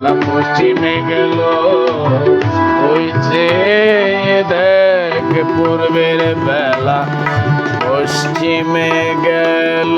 পশ্চিমে গেল ওই যে দেখ পূর্বের বেলা পশ্চিমে গেল।